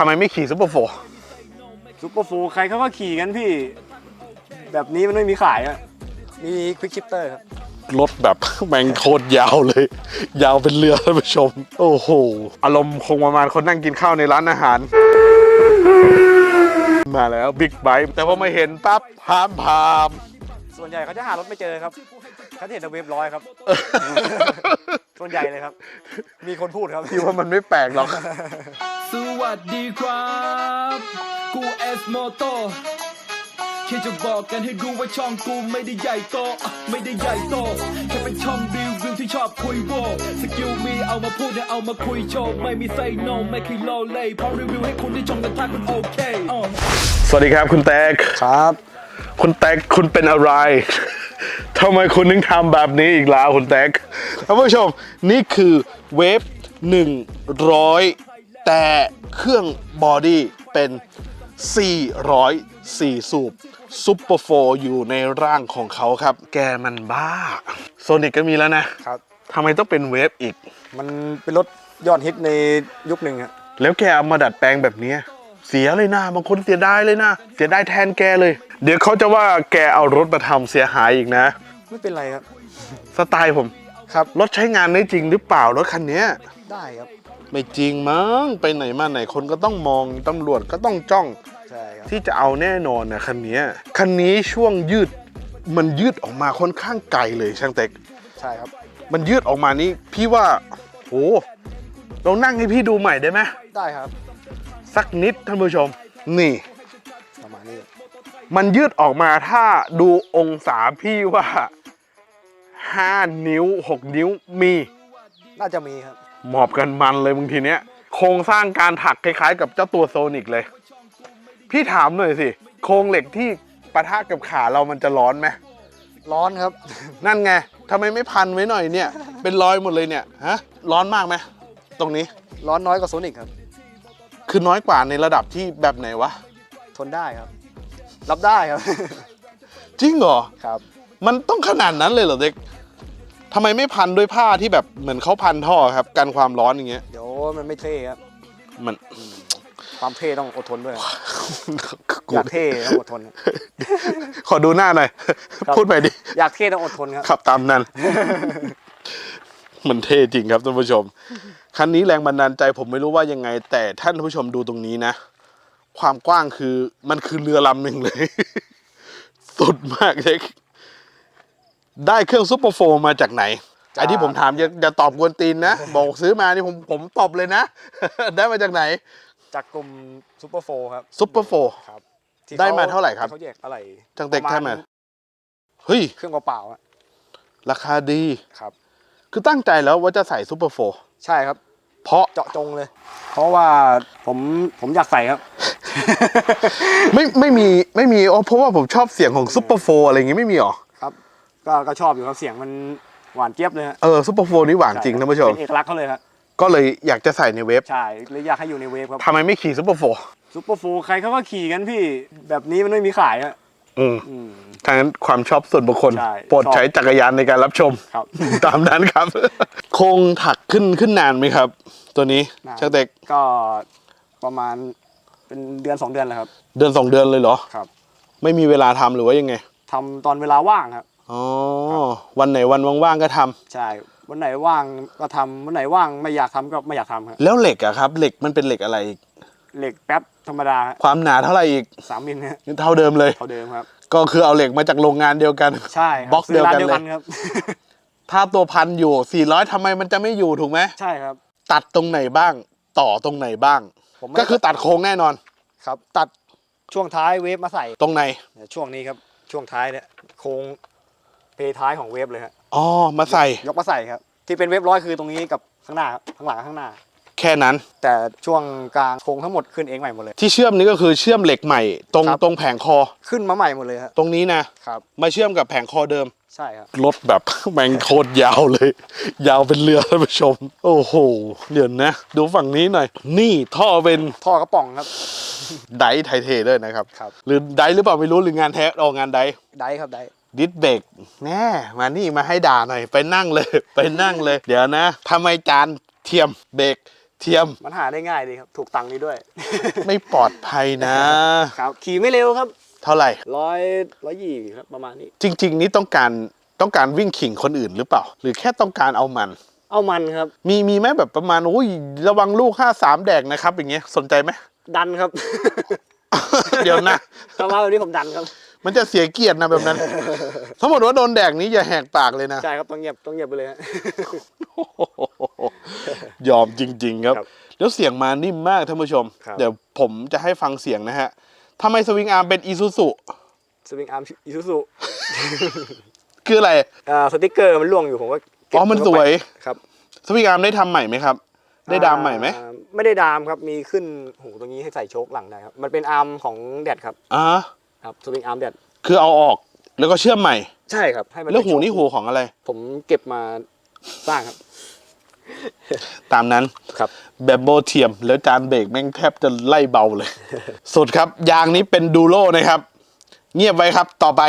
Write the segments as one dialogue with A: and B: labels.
A: ทำไมไม่ขี่ซุปเปอร์โฟร์
B: ซุปเปอร์โฟร์ใครเขาก็ขี่กันพี่ แบบนี้มันไม่มีขายอะมีควิกชิปเตอร์ครับ
A: รถแบบแม่งโคตรยาวเลย ยาวเป็นเรือท่านผู้ชม โอ้โห อารมณ์คงประมาณคนนั่งกินข้าวในร้านอาหาร มาแล้วบิ๊กไบค์แต่พอมาเห็นปั๊บพามพาม
B: ส่วนใหญ่เขาจะหารถไม่เจอครับเขาจะเห็นแต่เว็บร้อยครับ ส่วนใหญ่เลยครับ มีคนพูดครับ
A: พี่ว่ามันไม่แปลกหรอก
C: สวัสดีครับ กูเอสโมโตแค่จะบอกกันให้รู้ว่าช่องกูไม่ได้ใหญ่โตอะไม่ได้ใหญ่โต แค่เป็นช่องรีวิวที่ชอบคุยโวสกิลมีเอามาพูดและเอามาคุยโชว์ ไม่มีไซโนไม่เคยโลเลพร้อมรีวิวให้คุณได้ชมกันถ้าคุณโอเคอะ
A: สวัสดีครับคุณแตก
B: ครับ
A: คุณแตกคุณเป็นอะไรทำไมคุณถึงทำแบบนี้อีกแล้วคุณแตกท่านผู้ชมนี่คือเวฟ100 แต่เครื่องบอดี้เป็น 404 สูบซุปเปอร์โฟอยู่ในร่างของเขาครับ แกมันบ้าโซนิกก็มีแล้วนะครับทำไมต้องเป็นเวฟอีก
B: มันเป็นรถยอดฮิตในยุคหนึ่งครับ
A: แล้วแกเอามาดัดแปลงแบบเนี้ยเสียเลยนะบางคนเสียดายเลยนะ เสียดายแทนแกเลย เดี๋ยวเขาจะว่าแกเอารถมาทำเสียหายอีกนะ
B: ไม่เป็นไรครับ
A: สไตล์ผม
B: ครับ
A: รถใช้งานได้จริงหรือเปล่ารถคันเนี้ย
B: ได้ครับ
A: ไม่จริงมั้งไปไหนมาไหนคนก็ต้องมองตำรวจก็ต้องจ้อง
B: ใช่ครับ
A: ที่จะเอาแน่นอนนะคันเนี้ยคันนี้ช่วงยืดมันยืดออกมาค่อนข้างไกลเลยช่างเต็ก
B: ใช่ครับ
A: มันยืดออกมานี่พี่ว่าโอ้ลองนั่งให้พี่ดูใหม่ได้ไหม
B: ได้ครับ
A: สักนิดท่านผู้ชม นี่
B: ประมาณนี้
A: มันยืดออกมาถ้าดูองศาพี่ว่า 5 นิ้ว 6 นิ้วมี
B: น่าจะมีครับ
A: หมอบกันมันเลยบางทีเนี้ย โครงสร้างการถักคล้ายๆ กับเจ้าตัวโซนิกเลย พี่ถามหน่อยสิ โครงเหล็กที่ปะทะกับขาเรามันจะร้อนไหม
B: ร้อนครับ
A: นั่นไงทำไมไม่พันไว้หน่อยเนี่ย เป็นรอยหมดเลยเนี่ยฮะร้อนมากไหมตรงนี้
B: ร้อนน้อยกว่าโซนิกครับ
A: คือน้อยกว่าในระดับที่แบบไหนวะ
B: ทนได้ครับ รับได้ครับ
A: จริงเหรอ
B: ครับ
A: มันต้องขนาดนั้นเลยเหรอเด็กทำไมไม่พันด้วยผ้าที่แบบเหมือนเขาพันท่อครับกันความร้อนอย่างเงี้ย
B: เดี๋ยวมันไม่เท่ครับ
A: มัน
B: ความเท่ต้องอดทนด้วยครับ
A: กู
B: อยากเท่ต้องอดทนครับ
A: ขอดูหน้าหน่อย
B: ครับ
A: พูดไปดิ
B: อยากเท่ต้องอดทนครับ
A: ขับตามนั้น มันเท่จริงครับท่านผู้ชม คันนี้แรงบันดาลใจผมไม่รู้ว่ายังไง แต่ท่านผู้ชมดูตรงนี้นะ ความกว้างคือมันคือเรือลำหนึ่งเลย สุดมากเด็ก ได้เครื่องซุปเปอร์โฟร์มาจากไหน
B: จาก
A: ไอ้ที่ผมถามอย่าอย่าตอบกวนตีนนะ บอกซื้อมานี่ผมผมตอบเลยนะ ได้มาจากไหน
B: จากกลุ่มซูเปอร์โฟครับ
A: ซุปเปอร์โฟร์
B: ครับที่
A: ได้มาเท่าไหร่ครับ
B: เขาแยกอะไร
A: จังเต็ก
B: ประ
A: เท่าไหร่
B: ณ
A: เฮ้ย
B: เครื่องเปล่าๆอะ
A: ราคาดี
B: ครับ
A: คือตั้งใจแล้วว่าจะใส่ซุปเปอร์โฟร์
B: ใช่ครับ
A: เพราะ
B: เจาะจงเลย เพราะว่าผมผมอยากใส่ครับ
A: ไม่ไม่มีไม่มีอ๋อเพราะว่าผมชอบเสียงของซุปเปอร์โฟร์อะไรอย่างงี้ไม่มีหรอ
B: ครับ ก็ก็ชอบอยู่ครับเสียงมันหวานเจี๊ยบเลยฮะ
A: เออซุปเปอร์โฟร์นี่หวานจริง
B: ใช่
A: ท่านผู้ชม
B: เป็นเอกลักษณ์เขาเลยครับ
A: ก็เลยอยากจะใส่ในเวฟ
B: ใช่เลยอยากให้อยู่ในเวฟครับ
A: ทำไมไม่ขี่ซุปเปอร์โฟร์
B: ซูเปอร์โฟใครเขาก็ขี่กันพี่แบบนี้มันไม่มีขายอะ
A: อืม
B: อืม
A: ทางนั้นความชอบส่วนบุคคล
B: ใช่
A: โปรด
B: ชอบ
A: ใช้จักรยานในการรับชม
B: ครับ
A: ตามนั้นครับ โครงถักขึ้นขึ้นนานไหมครับ ตัวนี้
B: นาน
A: ช่างเต็ก
B: ก็ประมาณเป็นเดือนสองเดือนแหละครับ
A: เดือนสองเดือนเลยเหรอ
B: ครับ
A: ไม่มีเวลาทำหรือว่ายังไง
B: ทำตอนเวลาว่างครับ
A: อ๋อวันไหนวันว่างๆก็ทำ
B: ใช่ วันไหนว่างก็ทำวันไหนว่างไม่อยากทำก็ไม่อยากทำครับ
A: แล้วเหล็กอะครับ เหล็กมันเป็นเหล็กอะไรอีก
B: เหล็กแป๊บธรรมดา
A: ความหนาเท่าไหร่อีก
B: สามมิลฮะ
A: เท่าเดิมเลย
B: เท่าเดิมครับ
A: ก็คือเอาเหล็กมาจากโรงงานเดียวกัน
B: ใช่ครับ
A: บล็อก
B: ซื้ร้าน
A: เดี
B: เดี
A: ย
B: ยวว
A: กั
B: กันน
A: เลย
B: ครับ
A: ถ้าตัวพันอยู่ 400ทำไมมันจะไม่อยู่ถูกไหม
B: ใช่ครับ
A: ตัดตรงไหนบ้างต่อตรงไหนบ้าง
B: ผมไม่
A: ก็คือตัดโครงแน่นอน
B: ครับ ตัดช่วงท้ายเวฟมาใส่
A: ตรงไหน
B: เนี่ยช่วงนี้ครับช่วงท้ายเนี่ยโค้ง เพท้ายของเวฟเลยฮะ
A: อ๋อมาใส่
B: ยกมาใส่ครับ ที่เป็นเวฟร้อยคือตรงนี้กับข้างหน้าครับข้างหลังกับข้างหน้า
A: แค่นั้น
B: แต่ช่วงกลางโค้งทั้งหมดขึ้นเองใหม่หมดเลย
A: ที่เชื่อมนี้ก็คือเชื่อมเหล็กใหม่ ตรง
B: ครับ
A: ตรงแผงคอ
B: ขึ้นมาใหม่หมดเลยฮะ
A: ตรงนี้นะ
B: ครับ
A: มาเชื่อมกับแผงคอเดิม
B: ใช่ครับ
A: รถแบบ แม่งโคตรยาวเลย ยาวเป็นเรือท่านผู้ชม โอ้โห เดี๋ยวนะ ดูฝั่งนี้หน่อย นี่ท่อเป็น
B: ท่อกระป๋องครับ
A: ไดร์ไทเทเลยนะครับ
B: ครับ
A: หรือไดร์หรือเปล่าไม่รู้หรืองานแท้ออกงานไดร์
B: ได้ครับได้
A: ดิสเบรกแน่มานี่มาให้ด่าหน่อย ไปนั่งเลย ไปนั่งเลย เดี๋ยวนะทำไมจานเทียมเบรกเทียม
B: มันหาได้ง่ายดีครับ ถูกตังค์ดีด้วย
A: ไม่ปลอดภัยนะ
B: ครับขี่ไม่เร็วครับ
A: เท่าไหร่
B: ร้อยร้อยยี่ครับประมาณนี้
A: จริง ๆ นี่ต้องการต้องการวิ่งขิงคนอื่นหรือเปล่า หรือแค่ต้องการเอามัน
B: เอามันครับ
A: มีมีไหมแบบประมาณอุ้ยระวังลูกห้าสามแดกนะครับ อย่างเงี้ยสนใจไหม
B: ดันครับ
A: เดี๋ยวนะ
B: ถ้ามาแบบนี้ผมดันครับ
A: มันจะเสียเกียรตินะแบบนั้น สมมติว่าโดนแดกนี้อย่าแหกปากเลยนะ
B: ใช่ครับต้องเงียบต้องเงียบไปเลยฮะ
A: ยอมจริง ๆ ครับ
B: ครับ
A: แล้วเสียงมานิ่มมากท่านผู้ชม
B: ครับ
A: เดี๋ยวผมจะให้ฟังเสียงนะฮะทำไมสวิงอาร์มเป็นอีซูซุ
B: สวิงอาร์มอิซูซุ
A: คืออะไร
B: อ่าสติกเกอร์มันล่วงอยู่ผมก็เก็บ
A: อ๋อมันสวย
B: ครับ
A: สวิงอาร์มได้ทำใหม่ไหมครับ ได้ดามใหม่ไหม
B: อ่าไม่ได้ดามครับมีขึ้นหูตรงนี้ให้ใส่โชคหลังได้ครับ มันเป็นอาร์มของแดดครับ
A: อ่า
B: ครับสวิงอาร์มแดด
A: คือเอาออกแล้วก็เชื่อมใหม่
B: ใช่ครับให้มัน
A: แล้วหู
B: เป็
A: นี่
B: โชค
A: หูของอะไร
B: ผมเก็บมาสร้างครับ
A: ตามนั้น
B: ครับ
A: แบบโบเทียม แล้วจานเบรกแม่งแทบจะไล่เบาเลย สุดครับยางนี้เป็นดูโลนะครับ เงียบไว้ครับต่อไป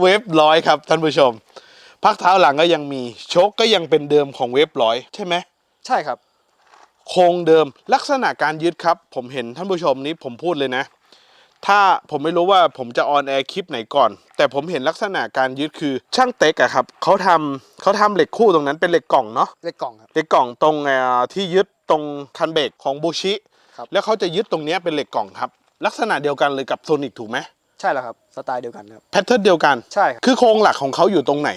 A: เวฟร้อยครับท่านผู้ชมพักเท้าหลังก็ยังมีโชคก็ยังเป็นเดิมของเวฟร้อยใช่ไหม
B: ใช่ครับ
A: โครงเดิมลักษณะการยึดครับ ผมเห็นท่านผู้ชมนี้ผมพูดเลยนะ ถ้าผมไม่รู้ว่าผมจะออนแอร์คลิปไหนก่อน แต่ผมเห็นลักษณะการยึดคือช่างเต็กอะครับเขาทำเขาทำเหล็กคู่ตรงนั้นเป็นเหล็กกล่องเนาะ
B: เล็กกล่องครับ
A: เหล็กกล่องตรงเอ่อที่ยึดตรงคันเบรกของบูชิ
B: ครับ
A: แล้วเขาจะยึดตรงเนี้ยเป็นเหล็กกล่องครับ ลักษณะเดียวกันเลยกับโซนิกถูกไหม
B: ใช่แล้วครับ สไตล์เดียวกันครับ
A: แพทเทิร์นเดียวกัน
B: ใช่ครับ
A: คือโครงหลักของเขาอยู่ตรงไหน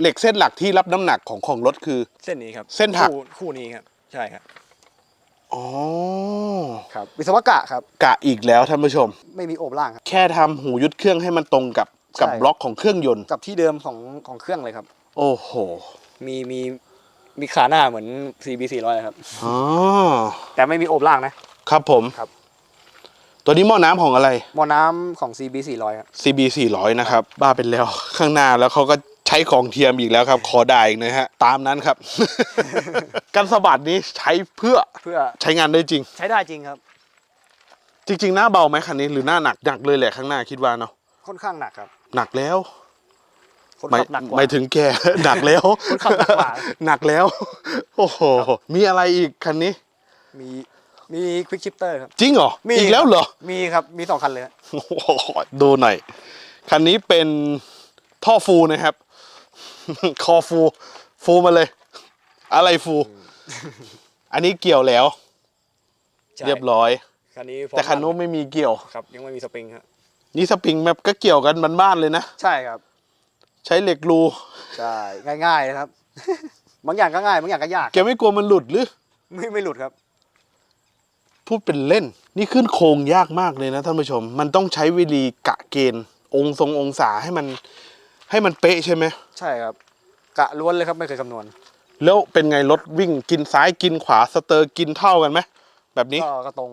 A: เหล็กเส้นหลักที่รับน้ำหนักของของรถคือ
B: เส้นนี้ครับ
A: เส้นถัก
B: คู่คู่นี้ครับ ใช่ครับ
A: อ๋อ
B: ครับวิศวกะครับ
A: กะอีกแล้วท่านผู้ชม
B: ไม่มีโอบล่างครับ
A: แค่ทำหูยึดเครื่องให้มันตรงกับกับ
B: ใช่
A: บล็อกของเครื่องยนต์
B: กับที่เดิมของของเครื่องเลยครับ
A: โอ้โห
B: มีมีมีขาหน้าเหมือน CB 400ครับ
A: อ๋อ
B: แต่ไม่มีโอบล่างนะ
A: ครับผม
B: ครับ
A: ตัวนี้หม้อน้ำของอะไร
B: หม้อน้ำของ CB 400ครับ
A: CB 400นะครับ บ้าเป็นแล้ว ข้างหน้าแล้วเขาก็ ใช้ของเทียมอีกแล้วครับ ขอได้อีกนะฮะ ตามนั้นครับ กันสะบัดนี้ใช้เพื่อ
B: เพื่อ
A: ใช้งานได้จริง
B: ใช้ได้จริงครับ
A: จริง ๆ หน้าเบาไหมคันนี้หรือหน้าหนักหนักเลยแหละข้างหน้าคิดว่าเนาะ
B: ค่อนข้างหนักครับ
A: หนักแล้ว
B: คน
A: หมาย
B: ขับหนักกว่า
A: หมายถึงแกหนักแล้ว
B: คนขับหนักกว่า
A: หนักแล้ว โอ้โหมีอะไรอีกคันนี้
B: มีมีควิกชิปเตอร์ครับ
A: จริงเหรอ
B: มี
A: อีกแล้วเหรอ
B: มีครับมีสองคันเลยครับ
A: โอ้โหดูหน่อย คันนี้เป็นท่อฟูนะครับ คอฟู ฟูมาเลย อะไรฟู อันนี้เกี่ยวแล้ว
B: ใช่
A: เรียบร้อย
B: คันนี้พร้อม
A: แต่คันนู้นไม่มีเกี่ยว
B: ครับ ยังไม่มีสปริงครับ
A: นี่สปริงแบบก็เกี่ยวกันบ้านๆเลยนะ
B: ใช่ครับ
A: ใช้เหล็กรู
B: ใช่ ง่ายๆนะครับ บางอย่างก็ง่ายบางอย่างก็ยาก
A: แกไม่กลัวมันหลุดหรือ
B: ไม่ไม่หลุดครับ
A: พูดเป็นเล่น นี่ขึ้นโครงยากมากเลยนะท่านผู้ชม มันต้องใช้วิธีกะเกณฑ์ องค์ทรงองศาให้มัน ให้มันเป๊ะใช่ไหม
B: ใช่ครับ กะล้วนเลยครับไม่เคยคำนวณ
A: แล้วเป็นไงรถวิ่งกินซ้ายกินขวาสเตอร์กินเท่ากันไหมแบบนี้
B: ก็ก็ตรง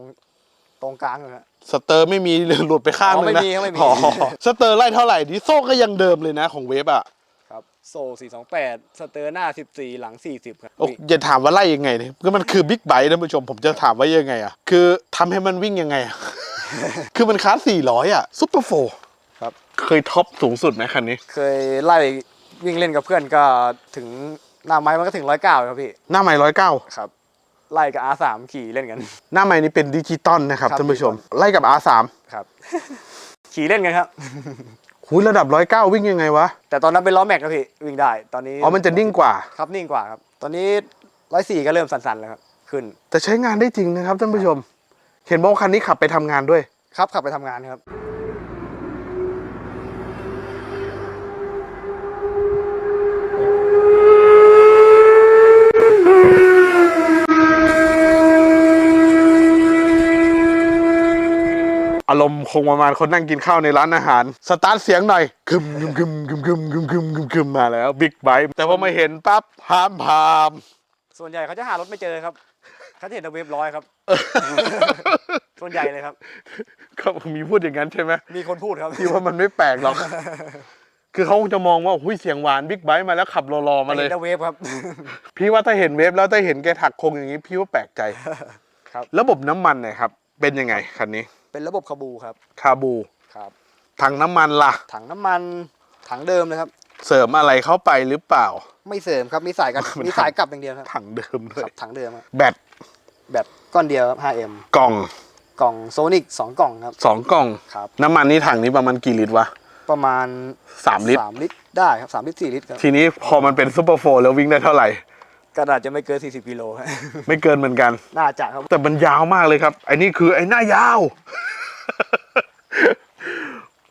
B: ตรงกลางเลยครับ
A: สเตอร์ไม่มีหลุดไปข้างนึงนะ
B: อ๋อไม่มีครับไม่มี
A: อ๋อสเตอร์ไล่เท่าไหร่ดิโซ่ก็ยังเดิมเลยนะของเวฟอะ
B: ครับ โซ่428 สเตอร์หน้า 14 หลัง 40 ครับ
A: โอ้อย่าถามว่าไล่ยังไงเนี่ยก็มันคือบิ๊กไบค์ท่านผู้ชมผมจะถามว่ายังไงอะคือทำให้มันวิ่งยังไงอะคือมันคลาส400อะซุปเปอร์โฟ
B: ครับ
A: เคยท็อปสูงสุดไหมคันนี้
B: เคยไล่วิ่งเล่นกับเพื่อนก็ถึงหน้าไม้มันก็ถึงร้อยเก้าครับพี่
A: หน้าไม้ร้อยเก้า
B: ครับ ไล่กับ R3 ขี่เล่นกัน
A: หน้าไม้นี่เป็นดิจิตอลนะครับ
B: ครับ
A: ท่านผู้ชม
B: ดิจิตอล
A: ไล่กับ R3
B: ครับ ขี่เล่นกันครับ
A: หุยระดับร้อยเก้าวิ่งยังไงวะ
B: แต่ตอนนั้นเป็นล้อแม็กครับพี่วิ่งได้ตอนนี้
A: อ๋อ มันจะนิ่งกว่า
B: ครับนิ่งกว่าครับ ตอนนี้ร้อยสี่ก็เริ่มสั่นๆแล้วครับขึ้น
A: แต่ใช้งานได้จริงนะครับท่านผู้ชม เห็นบอกว่าคันนี้ขับไปทำงานด้วย
B: ครับขับไปทำงานครับ
A: อารมณ์คงประมาณคนนั่งกินข้าวในร้านอาหาร สตาร์ทเสียงหน่อยคึมคึมคึมคึมคึมคึมคึมคึมคึมมาแล้วบิ๊กไบค์แต่พอมาเห็นปั๊บพามพาม
B: ส่วนใหญ่เขาจะหารถไม่เจอครับเขาจะเห็นแต่เวฟร้อยครับ ส่วนใหญ่เลยครับ
A: ก็มีพูดอย่างนั้นใช่ไหม
B: มีคนพูดครับ
A: พี่ว่ามันไม่แปลกหรอกคือเขาคงจะมองว่าหุยเสียงหวานบิ๊กไบค์มาแล้วขับรอๆมาเลย
B: ห็นแต่เวฟครับ
A: พี่ว่าถ้าเห็นเวฟแล้วถ้าเห็นแกถักโคงอย่างนี้พี่ว่าแปลกใจ
B: ครับ
A: ระบบน้ำมันเนี่ยครับ เป็นยังไงคันนี้
B: เป็นระบบคาบูครับ
A: คาบู
B: ครับ
A: ถังน้ำมันล่ะ
B: ถังน้ำมันถังเดิมเลยครับ
A: เสริมอะไรเข้าไปหรือเปล่า
D: ไม่เสริมครับมีสายกัน
A: มัน
D: มีสายกลับอย่างเดียวครับ
A: ถังเดิมด้
D: ควรั
A: ย
D: บถังเดิมครับ
A: แบต
D: แบบก้อนเดียวครับ 5M
A: กล่อง
D: กล่องโซนิกสองกล่องครับ
A: สองกล่อง
D: ครับ
A: น้ำมันนี่ถังนี้ประมาณกี่ลิตรวะ
D: ประมาณ
A: สามลิตร
D: สามลิตรได้ครับสามลิตรสี่ลิตรครับ
A: ทีนี้พอมันเป็นซูเปอร์โฟร์แล้ววิ่งได้เท่าไหร่
B: ก็น่าจะไม่เกิน 40กิโลครับ
A: ไม่เกินเหมือนกัน
D: น่าจะครับ
A: แต่มันยาวมากเลยครับไอ้นี่คือไอ้หน้ายาว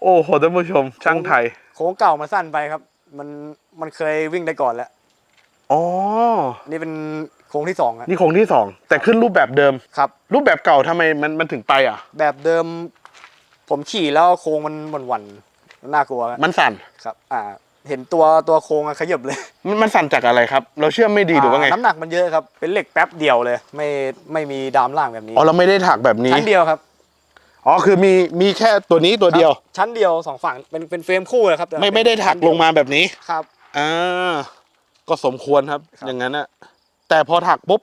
A: โอ้โหท่านผู้ชม ช่างไทย
B: โค้งเก่ามันสั้นไปครับ มันมันเคยวิ่งได้ก่อนแล้ว
A: อ๋อ
B: นี่เป็นโค้งที่สองอะ
A: นี่โครงที่สองแต่ขึ้นรูปแบบเดิม
B: ครับ
A: รูปแบบเก่าทำไมมันมันถึงไปอะ
B: แบบเดิม ผมขี่แล้วโค้งมันหวันๆมันน่ากลัวครับ
A: มันสั่น
B: ครับ อ่า เห็นตัวตัวโค้งอะขยับเลย
A: มันมันสั่นจากอะไรครับ เราเชื่อมไม่ดีหรือว่าไง
B: น้ำหนักมันเยอะครับ เป็นเหล็กแป๊บเดียวเลย ไม่ไม่มีดามล่างแบบนี้
A: อ๋อเราไม่ได้ถักแบบนี้
B: ชั้นเดียวครับ
A: อ๋อคือมีมีแค่ตัวนี้ตัวเดียว
B: ครับชั้นเดียวสองฝั่งเป็นเป็นเฟรมคู่เลยครับแต่
A: ไม่ไม่ได้ถักลงมาแบบนี้
B: ครับ
A: อ่า ก็สมควรครับ
B: ครับ
A: อย่างนั้นอะแต่พอถักปุ๊บ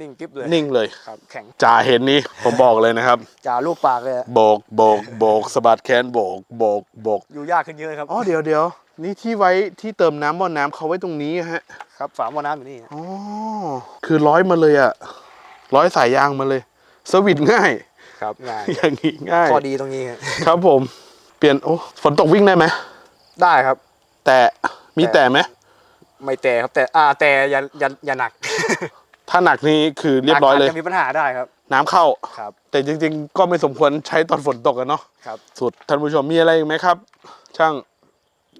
B: นิ่งกิ๊บเลย
A: นิ่งเลย
B: ครับแข็ง
A: จ่าเห็นนี่ผมบอกเลยนะครับ
B: จ่าลูกปากเลย
A: โบกโบกโบกสะบัดแขนโบกโบกโบก
B: อยู่ยากขึ้นเยอะครับ
A: อ๋อเดี๋ยวเดี๋ยวนี่ที่ไว้ที่เติมน้ำบ่อน้ำเขาไว้ตรงนี้อะฮะ
B: ครับฝาหม้อน้ำอยู่นี่
A: อ๋อคือร้อยมาเลยอะร้อยสายยางมาเลย สวิตช์ง่าย
B: ครับง่าย
A: อย่างนี้ง่าย
B: ข้อดีตรงนี้ครับ
A: ครับผม เปลี่ยนโอ้ฝนตกวิ่งได้ไหม
B: ได้ครับ
A: แต่มีแต่ไหม
B: ไม่แต่ครับแต่อ่าแต่อย่าอย่าอย่าหนัก
A: ถ้าหนักนี่คือเรียบร้อยเลย
B: หนักาจจะมีปัญหาได้ครับ
A: น้ำเข้า
B: ครับ
A: แต่จริงๆ ก็ไม่สมควรใช้ตอนฝนตกกันเนาะ
B: ครับ
A: สุดท่านผู้ชมมีอะไรอีกไหมครับ ช่าง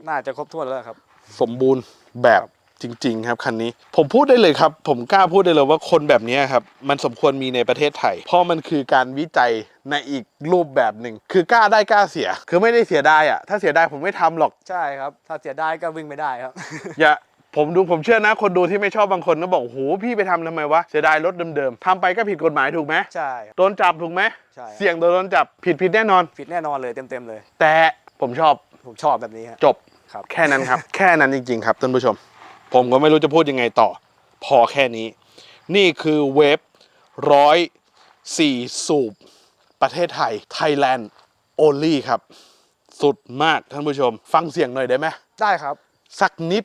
B: น่าจะครบถ้วนแล้วครับ
A: สมบูรณ์แบบจริง ๆ ครับคันนี้ ผมพูดได้เลยครับ ผมกล้าพูดได้เลยว่าคนแบบนี้ครับ มันสมควรมีในประเทศไทย เพราะมันคือการวิจัยในอีกรูปแบบหนึ่งคือกล้าได้กล้าเสีย คือไม่ได้เสียดายอะถ้าเสียดายผมไม่ทำหรอก
B: ใช่ครับ ถ้าเสียได้ก็วิ่งไม่ได้ครับ
A: อย่า ผมดูผมเชื่อนะ คนดูที่ไม่ชอบบางคนก็บอกโอ้โหพี่ไปทำทำไมวะเสียดายรถเดิมๆทำไปก็ผิดกฎหมายถูกไหม
B: ใช่ครับ
A: โดนจับถูกไหม
B: ใช่
A: เสี่ยงโดนจับผิดผิดแน่นอน
B: ผิดแน่นอนเลยเต็มเต็มๆเลย
A: แต่ผมชอบ
B: ผมชอบแบบนี้ครับ
A: จบ
B: ครับ
A: แค่นั้นครับ แค่นั้นจริง ๆ ครับท่านผู้ชม ผมก็ไม่รู้จะพูดยังไงต่อ พอแค่นี้ นี่คือเวฟร้อยสี่สูบ ประเทศไทย Thailand only ครับ สุดมากท่านผู้ชม ฟังเสียงหน่อยได้ไหม
B: ได้ครับ
A: สักนิด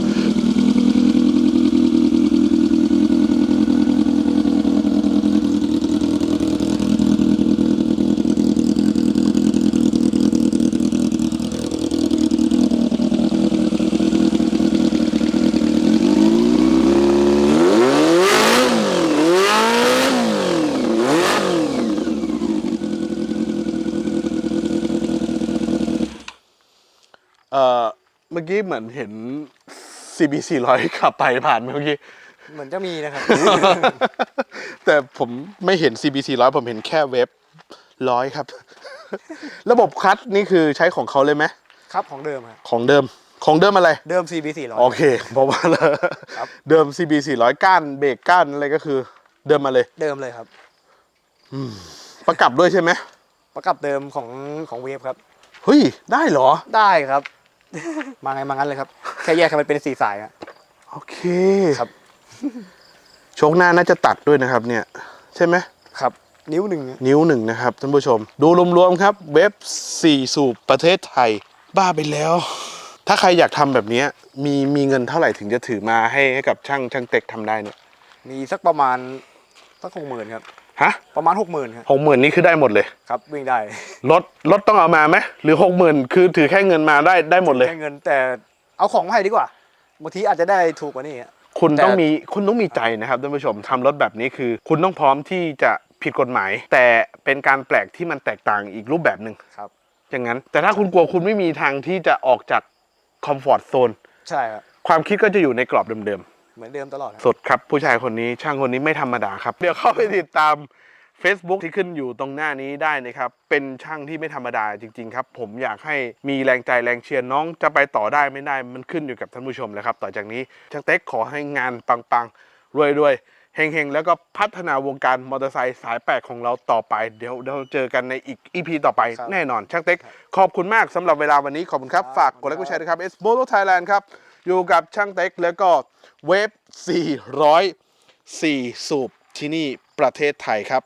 A: กี้เหมือนเห็น CB 400ขับไปผ่านเมื่อกี้
B: เหมือนจะมีนะครับ
A: แต่ผมไม่เห็น CB 400ผมเห็นแค่เว็บร้อยครับ ระบบคลัตช์นี่คือใช้ของเขาเลยไหม
B: ครับของเดิมครับ
A: ของเดิมของเดิมอะไร
B: เดิม CB 400
A: โอเคเพราะว่า
B: ครับ
A: เดิม CB 400 ก้านเบรกก้านอะไรก็คือ เดิมมาเลย
B: เดิมเลยครับ
A: ประกับด้วยใช่ไหม
B: ประกับเดิมของของเวฟครับ
A: เฮ้ย ได้เหรอ
B: ได้ครับ มาไงมางั้นเลยครับ แค่แยกให้มันเป็นสี่สายอะ
A: โอเค
B: ครับ
A: โชคหน้าน่าจะตัดด้วยนะครับ เนี่ย ใช่ไหม
B: ครับ นิ้วหนึ่ง
A: นิ้วหนึ่งนะครับท่านผู้ชม ดูรวมๆครับ เว็บ4สูบประเทศไทย บ้าไปแล้ว ถ้าใครอยากทำแบบเนี้ยมีมีเงินเท่าไหร่ถึงจะถือมาให้ให้กับช่างช่างเต็กทำได้เนี่ย
B: มีสักประมาณสักหกหมื่นครับ
A: ฮะ
B: ประมาณหกหมื่นครับ
A: หกหมื่นนี่คือได้หมดเลย
B: ครับวิ่งได้
A: รถรถต้องเอามาไหมหรือหกหมื่นคือถือแค่เงินมาได้ได้หมดเลย
B: แค่เงินแต่เอาของมาให้ดีกว่าบางทีอาจจะได้ถูกกว่านี้อะ
A: คุณ
B: แต่
A: ต้องมีคุณต้องมีใจนะครับท่านผู้ชมทำรถแบบนี้คือ คุณต้องพร้อมที่จะผิดกฎหมาย แต่เป็นการแปลกที่มันแตกต่างอีกรูปแบบหนึ่ง
B: ครับ
A: อย่างนั้น แต่ถ้าคุณกลัวคุณไม่มีทางที่จะออกจากคอมฟอร์ทโซน
B: ใช่ครับ
A: ความคิดก็จะอยู่ในกรอบเดิม
B: เหมือนเดิมตลอดครับ
A: ๆสุดครับผู้ชายคนนี้ช่างคนนี้ไม่ธรรมดาครับ เดี๋ยวเข้าไปติดตาม Facebook ที่ขึ้นอยู่ตรงหน้านี้ได้นะครับ เป็นช่างที่ไม่ธรรมดาจริง ๆ ครับ ผมอยากให้มีแรงใจแรงเชียร์น้องจะไปต่อได้ไม่ได้มันขึ้นอยู่กับท่านผู้ชมแล้วครับ ต่อจากนี้ช่างเต็กขอให้งานปังๆรวยๆเฮงๆ แล้วก็พัฒนาวงการมอเตอร์ไซค์สายแปลกของเราต่อไป เดี๋ยวเราเจอกันในอีก EP ต่อไป
B: ครับ
A: แน่นอนช่างเต็กขอบคุณมากสำหรับเวลาวันนี้ขอบคุณครับ
B: ครับ
A: ฝากกดไลค์กดแชร์นะครับ S m o t o Thailand ครับ อยู่กับช่างเต็กแล้วก็เวฟ400 4สูบที่นี่ประเทศไทยครับ